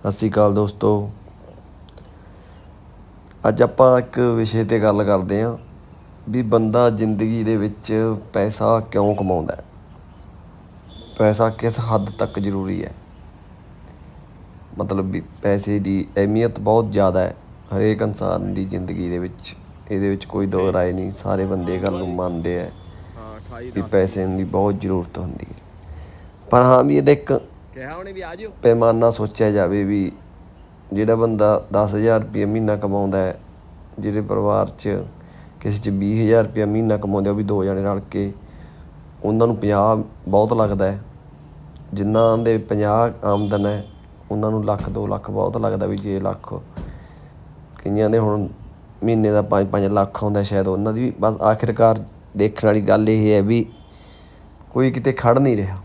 ਸਤਿ ਸ਼੍ਰੀ ਅਕਾਲ ਦੋਸਤੋ। ਅੱਜ ਆਪਾਂ ਇੱਕ ਵਿਸ਼ੇ ਤੇ ਗੱਲ ਕਰਦੇ ਹਾਂ ਵੀ ਬੰਦਾ ਜ਼ਿੰਦਗੀ ਦੇ ਵਿੱਚ ਪੈਸਾ ਕਿਉਂ ਕਮਾਉਂਦਾ ਹੈ? ਪੈਸਾ ਕਿਸ ਹੱਦ ਤੱਕ ਜ਼ਰੂਰੀ ਹੈ? ਮਤਲਬ ਵੀ ਪੈਸੇ ਦੀ ਅਹਿਮੀਅਤ ਬਹੁਤ ਜ਼ਿਆਦਾ ਹੈ ਹਰੇਕ ਇਨਸਾਨ ਦੀ ਜ਼ਿੰਦਗੀ ਦੇ ਵਿੱਚ। ਇਹਦੇ ਵਿੱਚ ਕੋਈ ਦੋ ਰਾਏ ਨਹੀਂ ਸਾਰੇ ਬੰਦੇ ਇਹ ਗੱਲ ਨੂੰ ਮੰਨਦੇ ਆ ਹਾਂ 28 ਵੀ ਪੈਸੇ ਦੀ ਬਹੁਤ ਜ਼ਰੂਰਤ ਹੁੰਦੀ ਹੈ। ਪਰ ਹਾਂ ਵੀ ਇਹਦਾ ਇੱਕ ਕਿਹਾ ਉਹਨੇ ਵੀ ਆ ਜਿਓ। ਪੈਮਾਨਾ ਸੋਚਿਆ ਜਾਵੇ ਵੀ ਜਿਹੜਾ ਬੰਦਾ 10000 ਰੁਪਏ ਮਹੀਨਾ ਕਮਾਉਂਦਾ ਹੈ ਜਿਹੜੇ ਪਰਿਵਾਰ 'ਚ ਕਿਸੇ 'ਚ 20000 ਰੁਪਏ ਮਹੀਨਾ ਕਮਾਉਂਦੇ ਉਹ ਵੀ ਦੋ ਜਣੇ ਰਲ ਕੇ ਉਹਨਾਂ ਨੂੰ 50 ਬਹੁਤ ਲੱਗਦਾ ਹੈ। ਜਿਨ੍ਹਾਂ ਦੇ 50 ਆਮਦਨ ਹੈ, ਉਹਨਾਂ ਨੂੰ ਲੱਖ 2 ਲੱਖ ਬਹੁਤ ਲੱਗਦਾ ਵੀ ਜੇ ਲੱਖ। ਕਈਆਂ ਦੇ ਹੁਣ ਮਹੀਨੇ ਦਾ 5-5 ਲੱਖ ਆਉਂਦਾ ਸ਼ਾਇਦ, ਉਹਨਾਂ ਦੀ ਵੀ ਬਸ ਆਖਿਰਕਾਰ ਦੇਖਣ ਵਾਲੀ ਗੱਲ ਇਹ ਹੈ ਵੀ ਕੋਈ ਕਿਤੇ ਖੜ ਨਹੀਂ ਰਿਹਾ।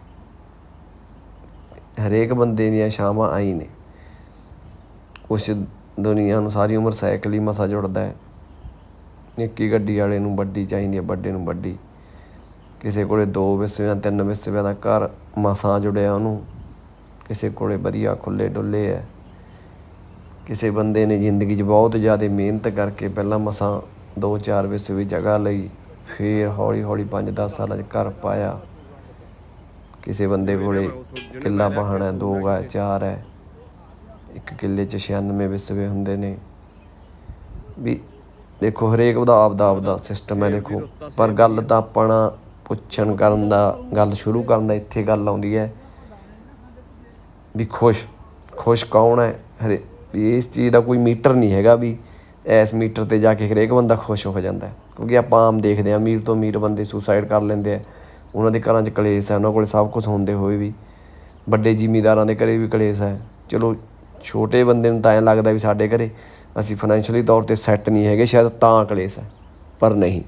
ਹਰੇਕ ਬੰਦੇ ਦੀਆਂ ਸ਼ਾਮਾਂ ਆਈ ਨੇ। ਕੁਛ ਦੁਨੀਆ ਨੂੰ ਸਾਰੀ ਉਮਰ ਸਾਈਕਲ ਹੀ ਮਸਾ ਜੁੜਦਾ ਹੈ। ਨਿੱਕੀ ਗੱਡੀ ਵਾਲੇ ਨੂੰ ਵੱਡੀ ਚਾਹੀਦੀ ਹੈ, ਵੱਡੇ ਨੂੰ ਵੱਡੀ। ਕਿਸੇ ਕੋਲੇ ਦੋ ਵਿਸਵਿਆਂ, ਤਿੰਨ ਵਿਸਵਿਆਂ ਦਾ ਘਰ ਮਸਾਂ ਜੁੜਿਆ ਉਹਨੂੰ। ਕਿਸੇ ਕੋਲੇ ਵਧੀਆ ਖੁੱਲੇ ਡੁੱਲੇ ਹੈ। ਕਿਸੇ ਬੰਦੇ ਨੇ ਜ਼ਿੰਦਗੀ 'ਚ ਬਹੁਤ ਜ਼ਿਆਦਾ ਮਿਹਨਤ ਕਰਕੇ ਪਹਿਲਾਂ ਮਸਾਂ ਦੋ ਚਾਰ ਵਿਸਵੇ ਜਗ੍ਹਾ ਲਈ, ਫਿਰ ਹੌਲੀ ਹੌਲੀ 5-10 ਸਾਲਾਂ 'ਚ ਘਰ ਪਾਇਆ। ਕਿਸੇ ਬੰਦੇ ਕੋਲੇ ਕਿੱਲਾ ਪਹਾਣਾ ਦੋ ਗਾ ਚਾਰ ਹੈ ਇੱਕ ਕਿੱਲੇ 'ਚ 96 ਵਿਸਵੇ ਹੁੰਦੇ ਨੇ। ਵੀ ਦੇਖੋ ਹਰੇਕ ਉਹਦਾ ਆਪਦਾ ਆਪਦਾ ਸਿਸਟਮ ਹੈ ਦੇਖੋ। ਪਰ ਗੱਲ ਤਾਂ ਆਪਣਾ ਪੁੱਛਣ ਕਰਨ ਦਾ ਗੱਲ ਸ਼ੁਰੂ ਕਰਨ ਦਾ ਇੱਥੇ ਗੱਲ ਆਉਂਦੀ ਹੈ ਵੀ ਖੁਸ਼ ਖੁਸ਼ ਕੌਣ ਹੈ? ਹਰੇ ਵੀ ਇਸ ਚੀਜ਼ ਦਾ ਕੋਈ ਮੀਟਰ ਨਹੀਂ ਹੈਗਾ ਵੀ ਐਸ ਮੀਟਰ ਤੇ ਜਾ ਕੇ ਹਰੇਕ ਬੰਦਾ ਖੁਸ਼ ਹੋ ਜਾਂਦਾ। ਕਿਉਂਕਿ ਆਪਾਂ ਆਮ ਦੇਖਦੇ ਹਾਂ ਅਮੀਰ ਤੋਂ ਅਮੀਰ ਬੰਦੇ ਸੁਸਾਈਡ ਕਰ ਲੈਂਦੇ ਆ ਉਹਨਾਂ ਦੇ ਘਰਾਂ 'ਚ ਕਲੇਸ਼ ਹੈ ਉਹਨਾਂ ਕੋਲ ਸਭ ਕੁਝ ਹੁੰਦੇ ਹੋਏ ਵੀ ਵੱਡੇ ਜ਼ਿਮੀਂਦਾਰਾਂ ਦੇ ਘਰੇ ਵੀ ਕਲੇਸ਼ ਹੈ। ਚਲੋ ਛੋਟੇ ਬੰਦੇ ਨੂੰ ਤਾਂ ਐਂ ਲੱਗਦਾ ਵੀ ਸਾਡੇ ਘਰੇ ਅਸੀਂ ਫਾਈਨੈਂਸ਼ੀਅਲੀ ਤੌਰ ਤੇ ਸੈੱਟ ਨਹੀਂ ਹੈਗੇ ਸ਼ਾਇਦ ਤਾਂ ਕਲੇਸ਼ ਹੈ ਪਰ ਨਹੀਂ।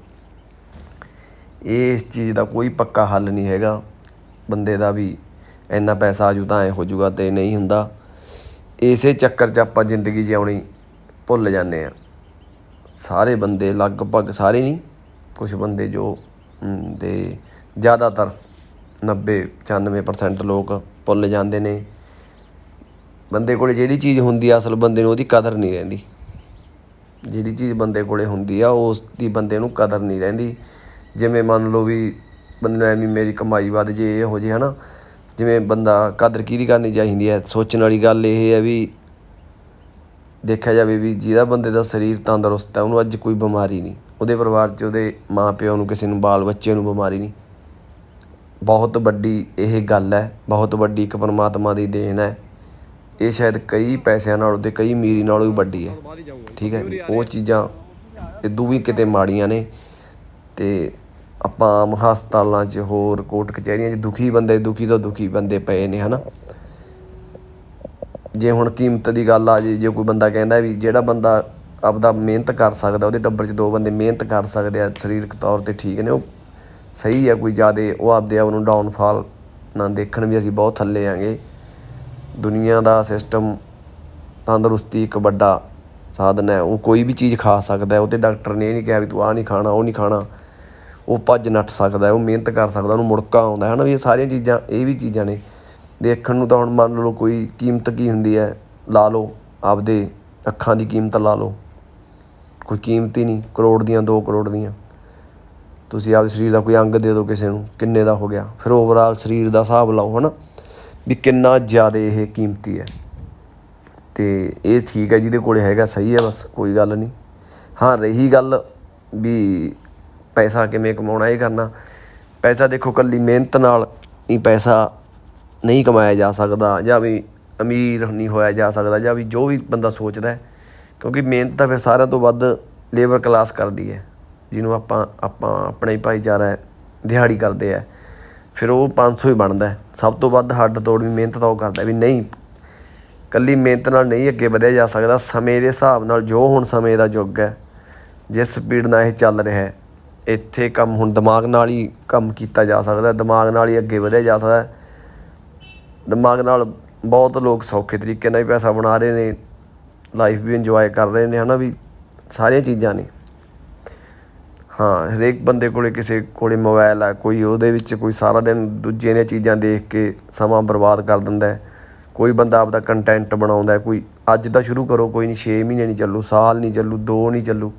ਇਹ ਇਸ ਚੀਜ਼ ਦਾ ਕੋਈ ਪੱਕਾ ਹੱਲ ਨਹੀਂ ਹੈਗਾ। ਬੰਦੇ ਦਾ ਵੀ ਇੰਨਾ ਪੈਸਾ ਆਜੂ ਤਾਂ ਐ ਹੋ ਜਾਊਗਾ ਤੇ ਨਹੀਂ ਹੁੰਦਾ। ਇਸੇ ਚੱਕਰ 'ਚ ਆਪਾਂ ਜ਼ਿੰਦਗੀ ਜਿਉਣੀ ਭੁੱਲ ਜਾਂਦੇ ਆ ਸਾਰੇ ਬੰਦੇ ਲਗਭਗ ਸਾਰੇ ਨਹੀਂ ਕੁਝ ਬੰਦੇ ਜੋ ਅਮ, ਤੇ ਜ਼ਿਆਦਾਤਰ 90 95% ਲੋਕ ਭੁੱਲ ਜਾਂਦੇ ਨੇ। ਬੰਦੇ ਕੋਲੇ ਜਿਹੜੀ ਚੀਜ਼ ਹੁੰਦੀ ਆ, ਅਸਲ ਬੰਦੇ ਨੂੰ ਉਹਦੀ ਕਦਰ ਨਹੀਂ ਰਹਿੰਦੀ। ਜਿਹੜੀ ਚੀਜ਼ ਬੰਦੇ ਕੋਲੇ ਹੁੰਦੀ ਆ, ਉਸ ਦੀ ਬੰਦੇ ਨੂੰ ਕਦਰ ਨਹੀਂ ਰਹਿੰਦੀ। ਜਿਵੇਂ ਮੰਨ ਲਓ ਵੀ ਬੰਦੇ ਨੂੰ ਐਵੇਂ ਮੇਰੀ ਕਮਾਈ ਵੱਧ ਜੇ, ਇਹ ਹੋ ਜੇ ਹਨਾ। ਜਿਵੇਂ ਬੰਦਾ ਕਦਰ ਕਿਹਦੀ ਕਰਨੀ ਚਾਹੀਦੀ ਹੈ ਸੋਚਣ ਵਾਲੀ ਗੱਲ ਇਹ ਹੈ ਵੀ ਦੇਖਿਆ ਜਾਵੇ ਵੀ ਜਿਹਦਾ ਬੰਦੇ ਦਾ ਸਰੀਰ ਤੰਦਰੁਸਤ ਹੈ ਉਹਨੂੰ ਅੱਜ ਕੋਈ ਬਿਮਾਰੀ ਨਹੀਂ। ਉਹਦੇ ਪਰਿਵਾਰ 'ਚ ਉਹਦੇ ਮਾਂ ਪਿਓ ਨੂੰ, ਕਿਸੇ ਨੂੰ ਬਾਲ ਬੱਚੇ ਨੂੰ ਬਿਮਾਰੀ ਨਹੀਂ। ਬਹੁਤ ਵੱਡੀ ਇਹ ਗੱਲ ਹੈ, ਬਹੁਤ ਵੱਡੀ ਇੱਕ ਪਰਮਾਤਮਾ ਦੀ ਦੇਣ ਹੈ। ਇਹ ਸ਼ਾਇਦ ਕਈ ਪੈਸਿਆਂ ਨਾਲੋਂ ਤੇ ਕਈ ਅਮੀਰੀ ਨਾਲੋਂ ਵੀ ਵੱਡੀ ਹੈ। ਠੀਕ ਹੈ, ਉਹ ਚੀਜ਼ਾਂ ਇਦੋਂ ਵੀ ਕਿਤੇ ਮਾੜੀਆਂ ਨੇ ਤੇ ਆਪਾਂ ਆਮ ਹਸਪਤਾਲਾਂ 'ਚ ਹੋਰ ਕੋਰਟ ਕਚਹਿਰੀਆਂ 'ਚ ਦੁਖੀ ਬੰਦੇ ਦੁਖੀ ਤੋਂ ਦੁਖੀ ਬੰਦੇ ਪਏ ਨੇ, ਹਨਾ। ਜੇ ਹੁਣ ਕੀਮਤ ਦੀ ਗੱਲ ਆ ਜੇ ਜੇ ਕੋਈ ਬੰਦਾ ਕਹਿੰਦਾ ਵੀ ਜਿਹੜਾ ਬੰਦਾ ਆਪਦਾ ਮਿਹਨਤ ਕਰ ਸਕਦਾ, ਉਹਦੇ ਟੱਬਰ 'ਚ ਦੋ ਬੰਦੇ ਮਿਹਨਤ ਕਰ ਸਕਦੇ ਆ, ਸਰੀਰਕ ਤੌਰ ਤੇ ਠੀਕ ਨੇ, ਉਹ ਸਹੀ ਆ, ਕੋਈ ਜ਼ਿਆਦਾ ਉਹ ਆਪਦੇ ਆਪ ਨੂੰ ਡਾਊਨਫਾਲ ਨਾ ਦੇਖਣ ਵੀ ਅਸੀਂ ਬਹੁਤ ਥੱਲੇ ਆਂਗੇ। ਦੁਨੀਆ ਦਾ ਸਿਸਟਮ ਤੰਦਰੁਸਤੀ ਇੱਕ ਵੱਡਾ ਸਾਧਨ ਹੈ। ਉਹ ਕੋਈ ਵੀ ਚੀਜ਼ ਖਾ ਸਕਦਾ ਹੈ, ਉਹ ਤੇ ਡਾਕਟਰ ਨੇ ਇਹ ਨਹੀਂ ਕਿਹਾ ਵੀ ਤੂੰ ਆਹ ਨਹੀਂ ਖਾਣਾ, ਉਹ ਨਹੀਂ ਖਾਣਾ। ਉਹ ਭੱਜ ਨੱਠ ਸਕਦਾ ਉਹ ਮਿਹਨਤ ਕਰ ਸਕਦਾ, ਉਹਨੂੰ ਮੁੜਕਾ ਆਉਂਦਾ ਹੈ। ਨਾ ਵੀ ਇਹ ਸਾਰੀਆਂ ਚੀਜ਼ਾਂ, ਇਹ ਵੀ ਚੀਜ਼ਾਂ ਨੇ। ਦੇਖਣ ਨੂੰ ਤਾਂ ਹੁਣ ਮੰਨ ਲਓ ਕੋਈ ਕੀਮਤ ਕੀ ਹੁੰਦੀ ਹੈ, ਲਾ ਲਓ ਆਪਦੇ ਅੱਖਾਂ ਦੀ ਕੀਮਤ ਲਾ ਲਓ। ਕੋਈ ਕੀਮਤ ਹੀ ਨਹੀਂ, ਕਰੋੜ ਦੀਆਂ 2 ਕਰੋੜ ਦੀਆਂ। ਤੁਸੀਂ ਆਪਦੇ ਸਰੀਰ ਦਾ ਕੋਈ ਅੰਗ ਦੇ ਦਿਓ ਕਿਸੇ ਨੂੰ, ਕਿੰਨੇ ਦਾ ਹੋ ਗਿਆ। ਫਿਰ ਓਵਰਆਲ ਸਰੀਰ ਦਾ ਹਿਸਾਬ ਲਾਓ ਹਨਾ, ਵੀ ਕਿੰਨਾ ਜ਼ਿਆਦਾ ਇਹ ਕੀਮਤੀ ਹੈ। ਤੇ ਇਹ ਠੀਕ ਹੈ, ਜਿਹਦੇ ਕੋਲੇ ਹੈਗਾ ਸਹੀ ਹੈ, ਬਸ ਕੋਈ ਗੱਲ ਨਹੀਂ। ਹਾਂ, ਰਹੀ ਗੱਲ ਵੀ ਪੈਸਾ ਕਿਵੇਂ ਕਮਾਉਣਾ, ਇਹ ਕਰਨਾ। ਪੈਸਾ ਦੇਖੋ ਕੱਲੀ ਮਿਹਨਤ ਨਾਲ ਹੀ ਪੈਸਾ ਨਹੀਂ ਕਮਾਇਆ ਜਾ ਸਕਦਾ, ਜਾਂ ਵੀ ਅਮੀਰ ਨਹੀਂ ਹੋਇਆ ਜਾ ਸਕਦਾ, ਜਾਂ ਵੀ ਜੋ ਵੀ ਬੰਦਾ ਸੋਚਦਾ ਹੈ। ਕਿਉਂਕਿ ਮਿਹਨਤ ਤਾਂ ਫਿਰ ਸਾਰਿਆਂ ਤੋਂ ਵੱਧ ਲੇਬਰ ਕਲਾਸ ਕਰਦੀ ਹੈ। ਜਿਹਨੂੰ ਆਪਾਂ ਆਪਾਂ ਆਪਣੇ ਹੀ ਭਾਈਚਾਰਾ ਦਿਹਾੜੀ ਕਰਦੇ ਆ ਫਿਰ ਉਹ 500 ਹੀ ਬਣਦਾ ਸਭ ਤੋਂ ਵੱਧ ਹੱਡ ਤੋੜ ਵੀ ਮਿਹਨਤ ਤਾਂ ਉਹ ਕਰਦਾ ਵੀ ਨਹੀਂ ਕੱਲੀ ਮਿਹਨਤ ਨਾਲ ਨਹੀਂ ਅੱਗੇ ਵਧਿਆ ਜਾ ਸਕਦਾ। ਸਮੇਂ ਦੇ ਹਿਸਾਬ ਨਾਲ ਜੋ ਹੁਣ ਸਮੇਂ ਦਾ ਯੁੱਗ ਹੈ, ਜਿਸ ਸਪੀਡ ਨਾਲ ਇਹ ਚੱਲ ਰਿਹਾ ਹੈ, ਇੱਥੇ ਕੰਮ ਹੁਣ ਦਿਮਾਗ ਨਾਲ ਹੀ ਕੰਮ ਕੀਤਾ ਜਾ ਸਕਦਾ ਦਿਮਾਗ ਨਾਲ ਹੀ ਅੱਗੇ ਵਧਿਆ ਜਾ ਸਕਦਾ ਦਿਮਾਗ ਨਾਲ ਬਹੁਤ ਲੋਕ ਸੌਖੇ ਤਰੀਕੇ ਨਾਲ ਵੀ ਪੈਸਾ ਬਣਾ ਰਹੇ ਨੇ ਲਾਈਫ ਵੀ ਇੰਜੋਏ ਕਰ ਰਹੇ ਨੇ, ਹਨਾ ਵੀ, ਸਾਰੀਆਂ ਚੀਜ਼ਾਂ ਨੇ। ਹਾਂ, ਹਰੇਕ ਬੰਦੇ ਕੋਲੇ ਕਿਸੇ ਕੋਲੇ ਮੋਬਾਈਲ ਆ, ਕੋਈ ਉਹਦੇ ਵਿੱਚ ਕੋਈ ਸਾਰਾ ਦਿਨ ਦੂਜੇ ਦੀਆਂ ਚੀਜ਼ਾਂ ਦੇਖ ਕੇ ਸਮਾਂ ਬਰਬਾਦ ਕਰ ਦਿੰਦਾ ਕੋਈ ਬੰਦਾ ਆਪਦਾ ਕੰਟੈਂਟ ਬਣਾਉਂਦਾ ਕੋਈ ਅੱਜ ਦਾ ਸ਼ੁਰੂ ਕਰੋ, ਕੋਈ ਨਹੀਂ 6 ਮਹੀਨੇ ਨਹੀਂ ਚੱਲੂ, ਸਾਲ ਨਹੀਂ ਚੱਲੂ 2 ਨਹੀਂ ਚੱਲੂ।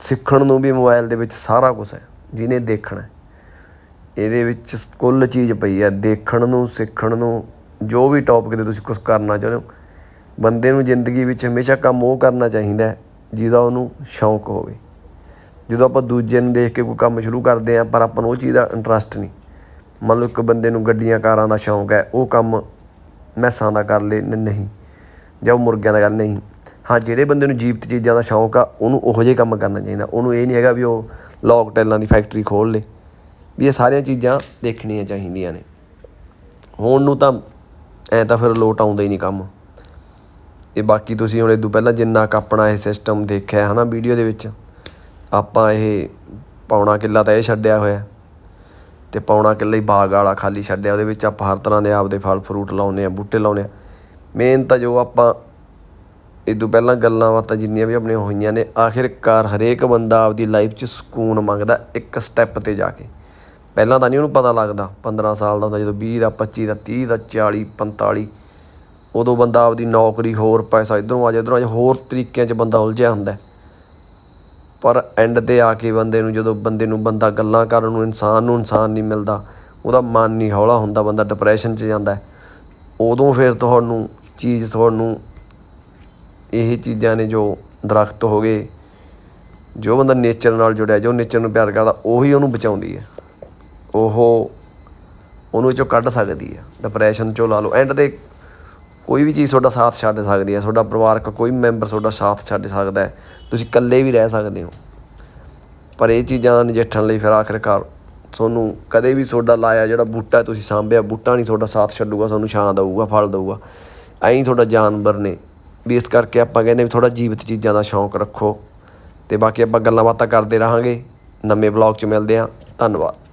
ਸਿੱਖਣ ਨੂੰ ਵੀ ਮੋਬਾਈਲ ਦੇ ਵਿੱਚ ਸਾਰਾ ਕੁਝ ਹੈ, ਜਿਹਨੇ ਦੇਖਣਾ ਇਹਦੇ ਵਿੱਚ ਕੁੱਲ ਚੀਜ਼ ਪਈ ਹੈ, ਦੇਖਣ ਨੂੰ, ਸਿੱਖਣ ਨੂੰ, ਜੋ ਵੀ ਟੌਪਿਕ ਤੇ ਤੁਸੀਂ ਕੁਝ ਕਰਨਾ ਚਾਹੁੰਦੇ ਹੋ, ਬੰਦੇ ਨੂੰ ਜ਼ਿੰਦਗੀ ਵਿੱਚ ਹਮੇਸ਼ਾ ਕੰਮ ਉਹ ਕਰਨਾ ਚਾਹੀਦਾ ਜਿਹਦਾ ਉਹਨੂੰ ਸ਼ੌਂਕ ਹੋਵੇ। ਜਦੋਂ ਆਪਾਂ ਦੂਜੇ ਨੂੰ ਦੇਖ ਕੇ ਕੋਈ ਕੰਮ ਸ਼ੁਰੂ ਕਰਦੇ ਆ ਪਰ ਆਪਾਂ ਨੂੰ ਉਹ ਚੀਜ਼ ਦਾ ਇੰਟਰਸਟ ਨਹੀਂ। ਮੰਨ ਲਓ ਇੱਕ ਬੰਦੇ ਨੂੰ ਗੱਡੀਆਂ, ਕਾਰਾਂ ਦਾ ਸ਼ੌਂਕ ਹੈ, ਉਹ ਕੰਮ ਮੈਸਾਂ ਦਾ ਕਰ ਲੇ ਨਹੀਂ। ਜਾਂ ਉਹ ਮੁਰਗਿਆਂ ਦਾ ਕਰ, ਨਹੀਂ। ਹਾਂ, ਜਿਹੜੇ ਬੰਦੇ ਨੂੰ ਜੀਵਤ ਚੀਜ਼ਾਂ ਦਾ ਸ਼ੌਂਕ ਆ, ਉਹਨੂੰ ਉਹੋ ਜਿਹੇ ਕੰਮ ਕਰਨਾ ਚਾਹੀਦਾ। ਉਹਨੂੰ ਇਹ ਨਹੀਂ ਹੈਗਾ ਵੀ ਉਹ ਲੌਕ ਟੈਲਾਂ ਦੀ ਫੈਕਟਰੀ ਖੋਲ ਲੇ। ਵੀ ਇਹ ਸਾਰੀਆਂ ਚੀਜ਼ਾਂ ਦੇਖਣੀਆਂ ਚਾਹੀਦੀਆਂ ਨੇ। ਹੁਣ ਨੂੰ ਤਾਂ ਐ ਤਾਂ ਫਿਰ ਲੋਟ ਆਉਂਦਾ ਹੀ ਨਹੀਂ ਕੰਮ। ਇਹ ਬਾਕੀ ਤੁਸੀਂ ਹੁਣ ਇਹ ਤੋਂ ਪਹਿਲਾਂ ਜਿੰਨਾ ਕੁ ਆਪਣਾ ਇਹ ਸਿਸਟਮ ਦੇਖਿਆ ਹੈ ਨਾ ਵੀਡੀਓ ਦੇ ਵਿੱਚ। ਆਪਾਂ ਇਹ ਪੌਣਾ ਕਿੱਲਾ ਤਾਂ ਇਹ ਛੱਡਿਆ ਹੋਇਆ ਤੇ ਪੌਣਾ ਕਿੱਲਾ ਹੀ ਬਾਗ ਵਾਲਾ ਖਾਲੀ ਛੱਡਿਆ, ਉਹਦੇ ਵਿੱਚ ਆਪਾਂ ਹਰ ਤਰ੍ਹਾਂ ਦੇ ਆਪਦੇ ਫਲ ਫਰੂਟ ਲਾਉਨੇ ਆ ਬੂਟੇ ਲਾਉਨੇ ਆ ਮੇਨ ਤਾਂ ਜੋ ਆਪਾਂ ਇਹ ਤੋਂ ਪਹਿਲਾਂ ਗੱਲਾਂ ਬਾਤਾਂ ਜਿੰਨੀਆਂ ਵੀ ਆਪਣੀਆਂ ਹੋਈਆਂ ਨੇ, ਆਖਿਰਕਾਰ ਹਰੇਕ ਬੰਦਾ ਆਪਦੀ ਲਾਈਫ 'ਚ ਸਕੂਨ ਮੰਗਦਾ ਇੱਕ ਸਟੈਪ ਤੇ ਜਾ ਕੇ। ਪਹਿਲਾਂ ਤਾਂ ਨਹੀਂ ਉਹਨੂੰ ਪਤਾ ਲੱਗਦਾ 15 ਸਾਲ ਦਾ ਹੁੰਦਾ ਜਦੋਂ 20 ਦਾ 25 ਦਾ 30 ਦਾ 40 45 ਉਦੋਂ ਬੰਦਾ ਆਪਦੀ ਨੌਕਰੀ, ਹੋਰ ਪੈਸਾ ਇਧਰੋਂ ਆ ਜਾ, ਇਧਰੋਂ ਆ ਜਾ, ਹੋਰ ਤਰੀਕਿਆਂ 'ਚ ਬੰਦਾ ਉਲਝਿਆ ਹੁੰਦਾ ਪਰ ਐਂਡ ਤੇ ਆ ਕੇ ਬੰਦੇ ਨੂੰ ਜਦੋਂ ਬੰਦੇ ਨੂੰ ਬੰਦਾ ਗੱਲਾਂ ਕਰਨ ਨੂੰ ਇਨਸਾਨ ਨੂੰ ਇਨਸਾਨ ਨਹੀਂ ਮਿਲਦਾ, ਉਹਦਾ ਮਨ ਨਹੀਂ ਹੌਲਾ ਹੁੰਦਾ, ਬੰਦਾ ਡਿਪਰੈਸ਼ਨ 'ਚ ਜਾਂਦਾ ਉਦੋਂ ਫਿਰ ਤੁਹਾਨੂੰ ਚੀਜ਼ ਤੁਹਾਨੂੰ ਇਹ ਚੀਜ਼ਾਂ ਨੇ ਜੋ ਦਰਖਤ ਹੋ ਗਏ, ਜੋ ਬੰਦਾ ਨੇਚਰ ਨਾਲ ਜੁੜਿਆ, ਜੋ ਨੇਚਰ ਨੂੰ ਪਿਆਰ ਕਰਦਾ, ਉਹੀ ਉਹਨੂੰ ਬਚਾਉਂਦੀ ਹੈ। ਉਹ ਉਹਨੂੰ ਚੋਂ ਕੱਢ ਸਕਦੀ ਹੈ। ਡਿਪਰੈਸ਼ਨ ਚੋਂ ਲਾ ਲਓ। ਐਂਡ ਤੇ ਕੋਈ ਵੀ ਚੀਜ਼ ਤੁਹਾਡਾ ਸਾਥ ਛੱਡ ਸਕਦੀ ਹੈ। ਤੁਹਾਡਾ ਪਰਿਵਾਰਕ ਕੋਈ ਮੈਂਬਰ ਤੁਹਾਡਾ ਸਾਥ ਛੱਡ ਸਕਦਾ ਹੈ। ਤੁਸੀਂ ਇਕੱਲੇ ਵੀ ਰਹਿ ਸਕਦੇ ਹੋ। ਪਰ ਇਹ ਚੀਜ਼ਾਂ ਨਾਲ ਨਜਿੱਠਣ ਲਈ ਫਿਰ ਆਖਿਰਕਾਰ ਤੁਹਾਨੂੰ ਕਦੇ ਵੀ ਤੁਹਾਡਾ ਲਾਇਆ ਜਿਹੜਾ ਬੂਟਾ ਤੁਸੀਂ ਸਾਂਭਿਆ, ਬੂਟਾ ਨਹੀਂ ਤੁਹਾਡਾ ਸਾਥ ਛੱਡੂਗਾ, ਤੁਹਾਨੂੰ ਛਾਂ ਦਊਗਾ, ਫਲ ਦਊਗਾ। ਐਂ ਤੁਹਾਡਾ ਜਾਨਵਰ ਨੇ। ਵੀ ਇਸ ਕਰਕੇ ਆਪਾਂ ਕਹਿੰਦੇ ਵੀ ਥੋੜਾ ਜੀਵਤ ਚੀਜ਼ਾਂ ਦਾ ਸ਼ੌਂਕ ਰੱਖੋ। ਤੇ ਬਾਕੀ ਆਪਾਂ ਗੱਲਾਂ ਬਾਤਾਂ ਕਰਦੇ ਰਹਾਂਗੇ। ਨਵੇਂ ਬਲੌਗ 'ਚ ਮਿਲਦੇ ਹਾਂ। ਧੰਨਵਾਦ।